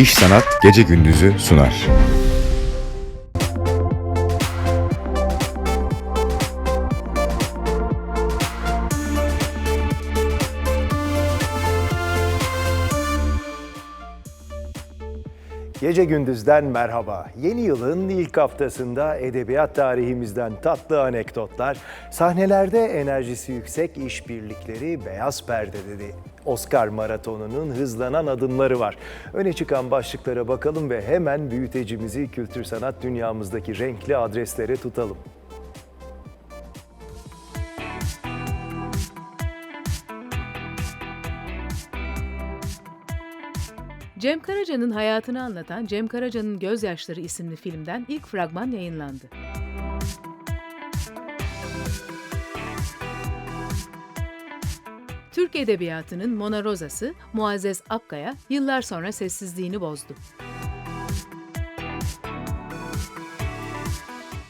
İş Sanat Gece Gündüz'ü sunar. Gece Gündüz'den merhaba. Yeni yılın ilk haftasında edebiyat tarihimizden tatlı anekdotlar, sahnelerde enerjisi yüksek işbirlikleri, beyaz perde dedi. Oscar Maratonu'nun hızlanan adımları var. Öne çıkan başlıklara bakalım ve hemen büyütecimizi kültür sanat dünyamızdaki renkli adreslere tutalım. Cem Karaca'nın hayatını anlatan Cem Karaca'nın Gözyaşları isimli filmden ilk fragman yayınlandı. Türk Edebiyatı'nın Mona Rosa'sı Muazzez Akkaya yıllar sonra sessizliğini bozdu.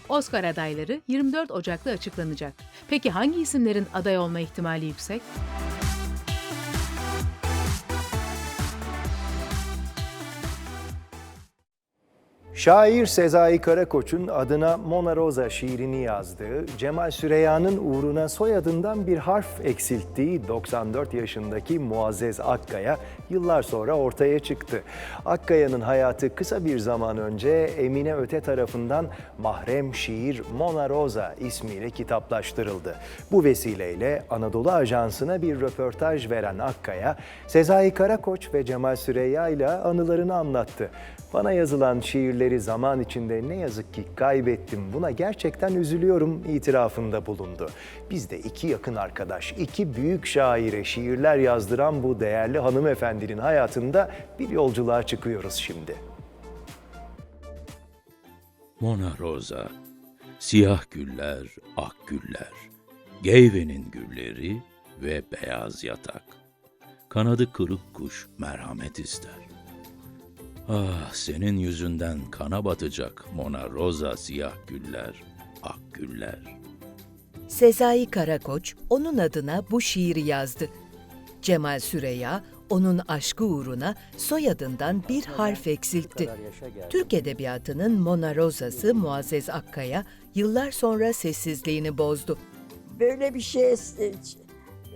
Oscar adayları 24 Ocak'ta açıklanacak. Peki hangi isimlerin aday olma ihtimali yüksek? Şair Sezai Karakoç'un adına Mona Rosa şiirini yazdığı, Cemal Süreyya'nın uğruna soyadından bir harf eksilttiği 94 yaşındaki Muazzez Akkaya yıllar sonra ortaya çıktı. Akkaya'nın hayatı kısa bir zaman önce Emine Öte tarafından Mahrem Şiir Mona Rosa ismiyle kitaplaştırıldı. Bu vesileyle Anadolu Ajansı'na bir röportaj veren Akkaya, Sezai Karakoç ve Cemal Süreyya ile anılarını anlattı. Bana yazılan şiirleri zaman içinde ne yazık ki kaybettim. Buna gerçekten üzülüyorum itirafında bulundu. Biz de iki yakın arkadaş, iki büyük şaire şiirler yazdıran bu değerli hanımefendinin hayatında bir yolculuğa çıkıyoruz şimdi. Mona Rosa, siyah güller, ak güller, geyvenin gülleri ve beyaz yatak. Kanadı kırık kuş merhamet ister. Ah senin yüzünden kana batacak Mona Rosa siyah güller, ak güller. Sezai Karakoç onun adına bu şiiri yazdı. Cemal Süreya onun aşkı uğruna soyadından bir harf eksiltti. Türk Edebiyatı'nın Mona Rosa'sı Muazzez Akkaya yıllar sonra sessizliğini bozdu. böyle bir şeye se-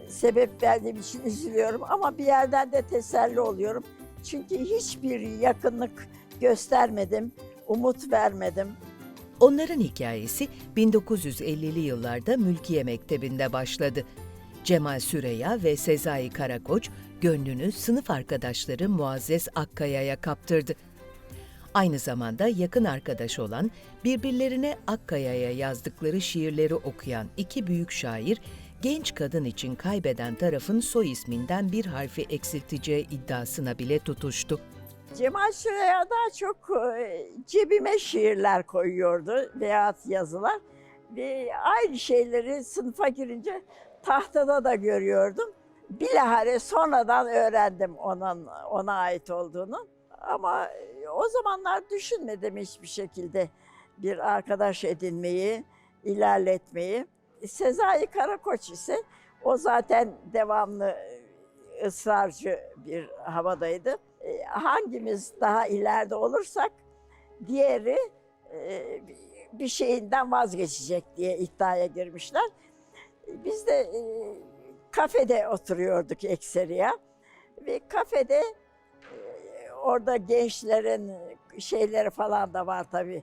sebep verdiğim için üzülüyorum ama bir yerden de teselli oluyorum. Çünkü hiçbir yakınlık göstermedim, umut vermedim. Onların hikayesi 1950'li yıllarda Mülkiye Mektebi'nde başladı. Cemal Süreya ve Sezai Karakoç gönlünü sınıf arkadaşları Muazzez Akkaya'ya kaptırdı. Aynı zamanda yakın arkadaş olan, birbirlerine Akkaya'ya yazdıkları şiirleri okuyan iki büyük şair, genç kadın için kaybeden tarafın soy isminden bir harfi eksilteceği iddiasına bile tutuştu. Cemal Süreya daha çok e, cebime şiirler koyuyordu veya yazılar. Ve aynı şeyleri sınıfa girince tahtada da görüyordum. Bilahare sonradan öğrendim onun ona ait olduğunu. Ama e, o zamanlar düşünmedim hiçbir şekilde bir arkadaş edinmeyi, ilerletmeyi. Sezai Karakoç ise o zaten devamlı e, ısrarcı bir havadaydı. E, Hangimiz daha ileride olursak diğeri e, bir şeyinden vazgeçecek diye iddiaya girmişler. Biz de kafede oturuyorduk ekseriya ve kafede orada gençlerin şeyleri falan da var tabii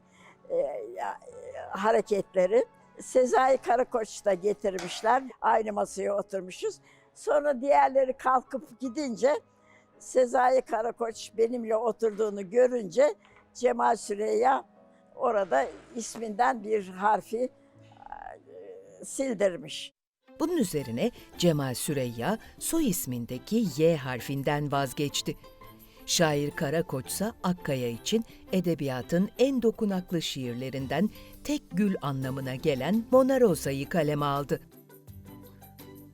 hareketleri. Sezai Karakoç da getirmişler. Aynı masaya oturmuşuz. Sonra diğerleri kalkıp gidince Sezai Karakoç benimle oturduğunu görünce Cemal Süreyya orada isminden bir harfi e, sildirmiş. Bunun üzerine Cemal Süreyya soy ismindeki Y harfinden vazgeçti. Şair Karakoç ise Akkaya için edebiyatın en dokunaklı şiirlerinden tek gül anlamına gelen Mona Rosa'yı kaleme aldı.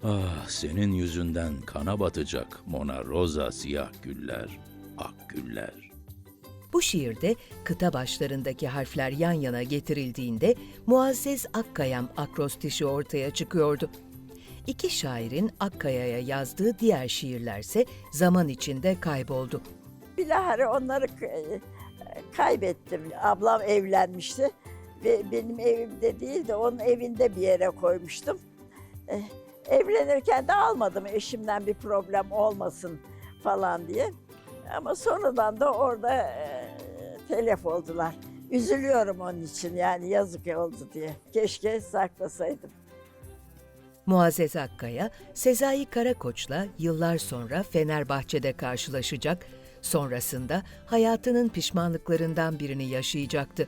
Ah senin yüzünden kana batacak Mona Rosa siyah güller, ak güller. Bu şiirde kıta başlarındaki harfler yan yana getirildiğinde Muazzez Akkayam akrostişi ortaya çıkıyordu. İki şairin Akkaya'ya yazdığı diğer şiirlerse zaman içinde kayboldu. Bilahare onları k- kaybettim. Ablam evlenmişti ve benim evimde değil de onun evinde bir yere koymuştum. Eh, Evlenirken de almadım eşimden bir problem olmasın falan diye. Ama sonradan da orada e, telef oldular. Üzülüyorum onun için yani yazık oldu diye. Keşke saklasaydım. Muazzez Akkaya, Sezai Karakoç'la yıllar sonra Fenerbahçe'de karşılaşacak, sonrasında hayatının pişmanlıklarından birini yaşayacaktı.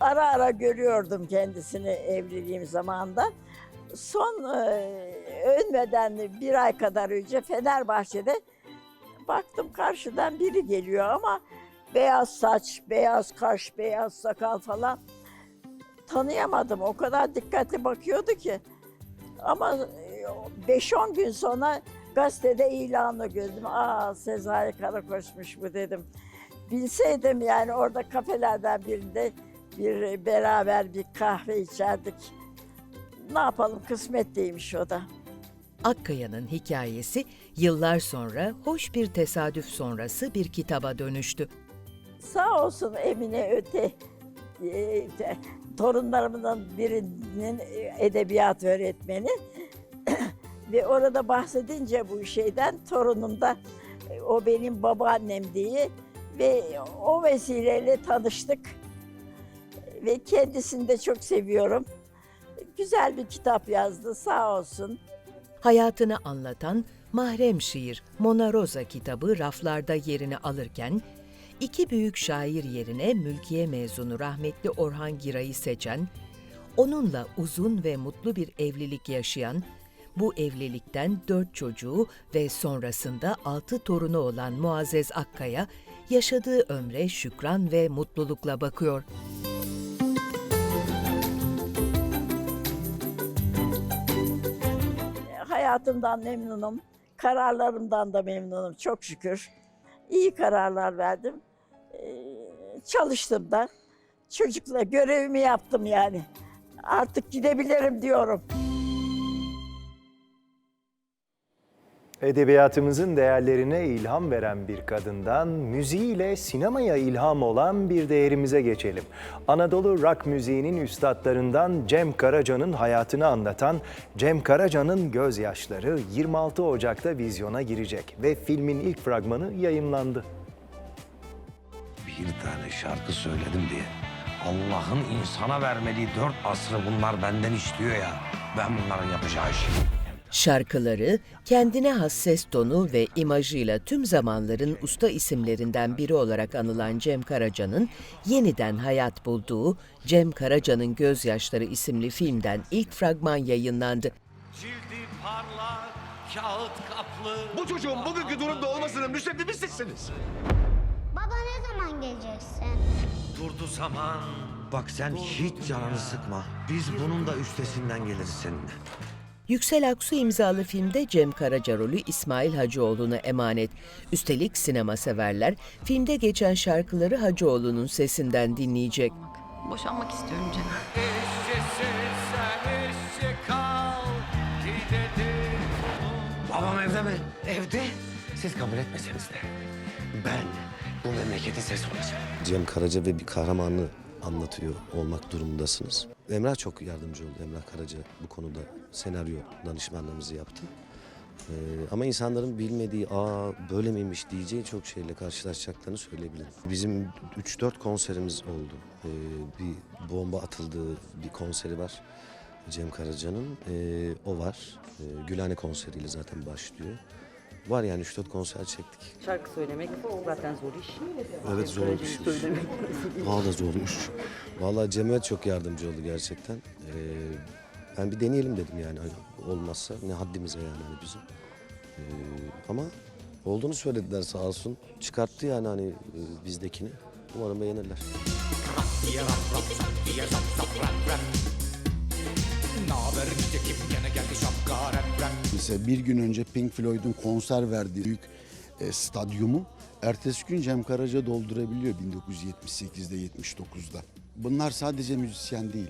Ara ara görüyordum kendisini evliliğim zamanında. Son e, ölmeden bir ay kadar önce Fenerbahçe'de baktım karşıdan biri geliyor ama beyaz saç, beyaz kaş, beyaz sakal falan tanıyamadım. O kadar dikkatli bakıyordu ki. Ama e, 5-10 gün sonra gazetede ilanla gördüm. Aa Sezai Karakoç'muş bu dedim. Bilseydim yani orada kafelerden birinde bir beraber bir kahve içerdik. Ne yapalım kısmet değilmiş o da. Akkaya'nın hikayesi yıllar sonra hoş bir tesadüf sonrası bir kitaba dönüştü. Sağ olsun Emine Öte e, torunlarımdan birinin edebiyat öğretmeni ve orada bahsedince bu şeyden torunum da e, o benim babaannem diye ve o vesileyle tanıştık ve kendisini de çok seviyorum. Güzel bir kitap yazdı sağ olsun. Hayatını anlatan Mahrem Şiir Mona Rosa kitabı raflarda yerini alırken, iki büyük şair yerine mülkiye mezunu rahmetli Orhan Giray'ı seçen, onunla uzun ve mutlu bir evlilik yaşayan, bu evlilikten dört çocuğu ve sonrasında altı torunu olan Muazzez Akkaya, yaşadığı ömre şükran ve mutlulukla bakıyor. hayatımdan memnunum. Kararlarımdan da memnunum çok şükür. İyi kararlar verdim. Ee, çalıştım da. Çocukla görevimi yaptım yani. Artık gidebilirim diyorum. Edebiyatımızın değerlerine ilham veren bir kadından müziğiyle sinemaya ilham olan bir değerimize geçelim. Anadolu rock müziğinin üstadlarından Cem Karaca'nın hayatını anlatan Cem Karaca'nın Gözyaşları 26 Ocak'ta vizyona girecek ve filmin ilk fragmanı yayımlandı. Bir tane şarkı söyledim diye. Allah'ın insana vermediği dört asrı bunlar benden istiyor ya. Ben bunların yapacağı işi. Şarkıları, kendine has ses tonu ve imajıyla tüm zamanların usta isimlerinden biri olarak anılan Cem Karaca'nın yeniden hayat bulduğu Cem Karaca'nın Gözyaşları isimli filmden ilk fragman yayınlandı. Cildi parlak, kağıt kaplı. Bu çocuğun bugünkü durumda olmasının müsebbibi sizsiniz. Baba ne zaman geleceksin? Durdu zaman. Bak sen hiç canını sıkma. Biz bunun da üstesinden geliriz seninle. Yüksel Aksu imzalı filmde Cem Karaca rolü İsmail Hacıoğlu'na emanet. Üstelik sinema severler filmde geçen şarkıları Hacıoğlu'nun sesinden dinleyecek. Boşanmak istiyorum Cem. Babam evde mi? Evde. Siz kabul etmeseniz de. Ben bu memleketin sesi olacağım. Cem Karaca ve bir kahramanı anlatıyor olmak durumundasınız. Emrah çok yardımcı oldu. Emrah Karaca bu konuda senaryo danışmanlığımızı yaptı. Ee, ama insanların bilmediği, aa böyle miymiş diyeceği çok şeyle karşılaşacaklarını söyleyebilirim. Bizim 3-4 konserimiz oldu. Ee, bir bomba atıldığı bir konseri var Cem Karaca'nın. Ee, o var. Ee, Gülhane konseriyle zaten başlıyor. Var yani 3-4 konser çektik. Şarkı söylemek zaten zor iş. Evet zor bir şey. Valla zormuş. Valla Cem'e çok yardımcı oldu gerçekten. Ee, ben bir deneyelim dedim yani Hani olmazsa ne haddimize yani hani bizim. Ee, ama olduğunu söylediler sağ olsun. Çıkarttı yani hani e, bizdekini. Umarım beğenirler. Mesela bir gün önce Pink Floyd'un konser verdiği büyük e, stadyumu ertesi gün Cem Karaca doldurabiliyor 1978'de 79'da. Bunlar sadece müzisyen değil.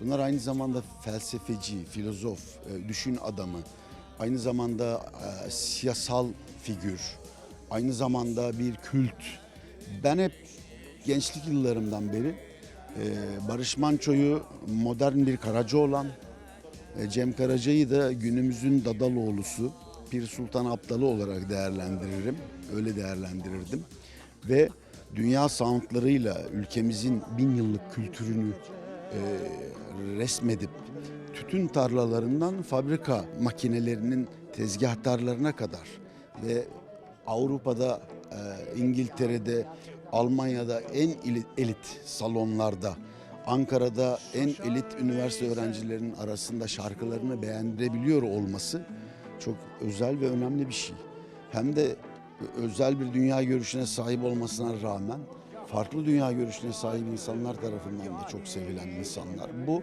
Bunlar aynı zamanda felsefeci, filozof, e, düşün adamı. Aynı zamanda e, siyasal figür. aynı zamanda bir kült. Ben hep gençlik yıllarımdan beri e, Barış Manço'yu modern bir Karaca olan, Cem Karaca'yı da günümüzün Dadaloğlu'su, Pir Sultan Abdalı olarak değerlendiririm. Öyle değerlendirirdim. Ve dünya soundlarıyla ülkemizin bin yıllık kültürünü e, resmedip tütün tarlalarından fabrika makinelerinin tezgahtarlarına kadar ve Avrupa'da, e, İngiltere'de, Almanya'da en ili- elit salonlarda, Ankara'da en elit üniversite öğrencilerinin arasında şarkılarını beğendirebiliyor olması çok özel ve önemli bir şey. Hem de özel bir dünya görüşüne sahip olmasına rağmen farklı dünya görüşüne sahip insanlar tarafından da çok sevilen insanlar. Bu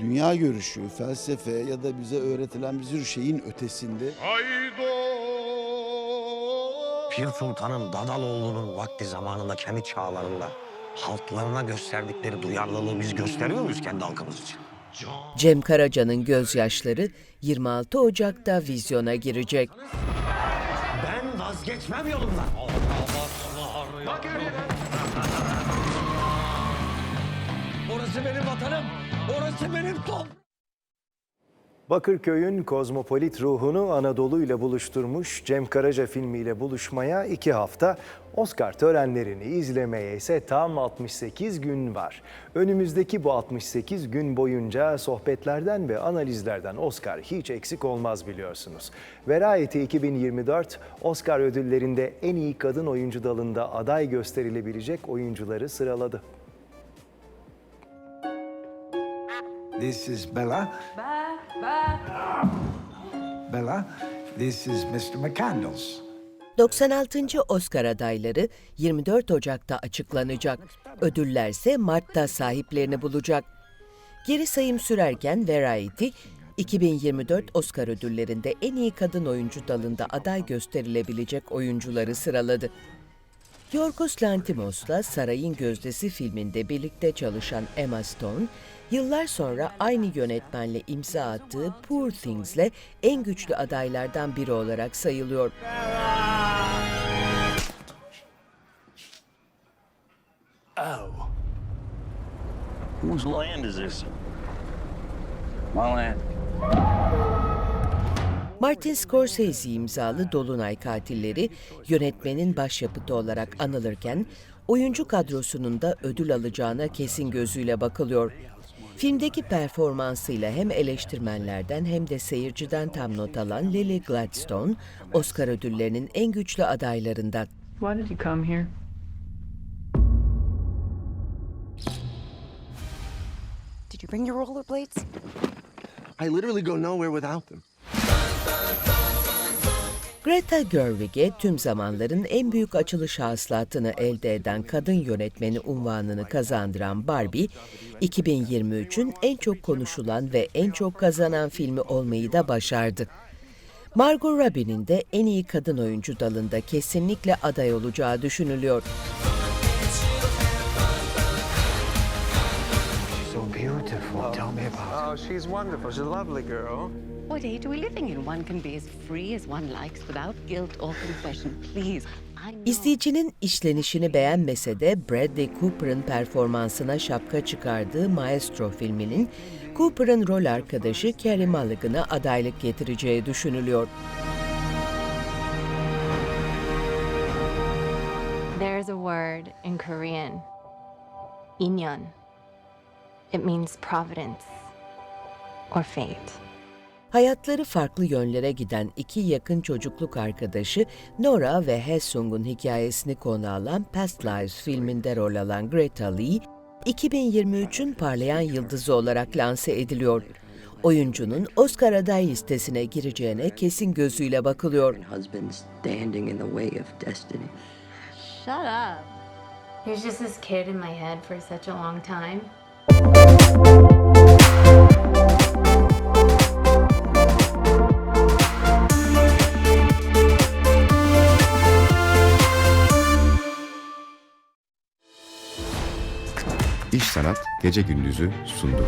dünya görüşü, felsefe ya da bize öğretilen bir sürü şeyin ötesinde Pir Sultan'ın Dadaloğlu'nun vakti zamanında kendi çağlarında halklarına gösterdikleri duyarlılığı biz gösteriyor muyuz kendi halkımız için? Cem Karaca'nın gözyaşları 26 Ocak'ta vizyona girecek. Ben vazgeçmem yolumdan. Bak öyle. Orası benim vatanım. Orası benim toprağım. Bakırköy'ün kozmopolit ruhunu Anadolu ile buluşturmuş Cem Karaca filmiyle buluşmaya iki hafta, Oscar törenlerini izlemeye ise tam 68 gün var. Önümüzdeki bu 68 gün boyunca sohbetlerden ve analizlerden Oscar hiç eksik olmaz biliyorsunuz. Variety 2024 Oscar ödüllerinde en iyi kadın oyuncu dalında aday gösterilebilecek oyuncuları sıraladı. This is Bella. Bella, this is Mr. McCandles. 96. Oscar adayları 24 Ocak'ta açıklanacak. Ödüllerse Mart'ta sahiplerini bulacak. Geri sayım sürerken Variety, 2024 Oscar ödüllerinde en iyi kadın oyuncu dalında aday gösterilebilecek oyuncuları sıraladı. Yorgos Lanthimos'la Sarayın Gözdesi filminde birlikte çalışan Emma Stone, yıllar sonra aynı yönetmenle imza attığı Poor Things'le en güçlü adaylardan biri olarak sayılıyor. Whose land is this? My land. Martin Scorsese imzalı Dolunay Katilleri yönetmenin başyapıtı olarak anılırken oyuncu kadrosunun da ödül alacağına kesin gözüyle bakılıyor. Filmdeki performansıyla hem eleştirmenlerden hem de seyirciden tam not alan Lily Gladstone, Oscar ödüllerinin en güçlü adaylarından. Why did you come here? Did you bring your rollerblades? I literally go nowhere without them. Greta Gerwig'e tüm zamanların en büyük açılış hasılatını elde eden kadın yönetmeni unvanını kazandıran Barbie, 2023'ün en çok konuşulan ve en çok kazanan filmi olmayı da başardı. Margot Robbie'nin de en iyi kadın oyuncu dalında kesinlikle aday olacağı düşünülüyor. Beautiful. Tell me about Oh, she's wonderful. She's a lovely girl. What age are we living in? One can be as free as one likes without guilt or confession. Please. İzleyicinin işlenişini beğenmese de Bradley Cooper'ın performansına şapka çıkardığı Maestro filminin Cooper'ın rol arkadaşı Carey Mulligan'a adaylık getireceği düşünülüyor. There's a word in Korean. Inyeon. It means providence or fate. Hayatları farklı yönlere giden iki yakın çocukluk arkadaşı Nora ve Haesung'un hikayesini konu alan Past Lives filminde rol alan Greta Lee, 2023'ün parlayan yıldızı olarak lanse ediliyor. Oyuncunun Oscar aday listesine gireceğine kesin gözüyle bakılıyor. Husband standing in the way of destiny. Shut up. There's just this kid in my head for such a long time. İş Sanat Gece Gündüz'ü sundu.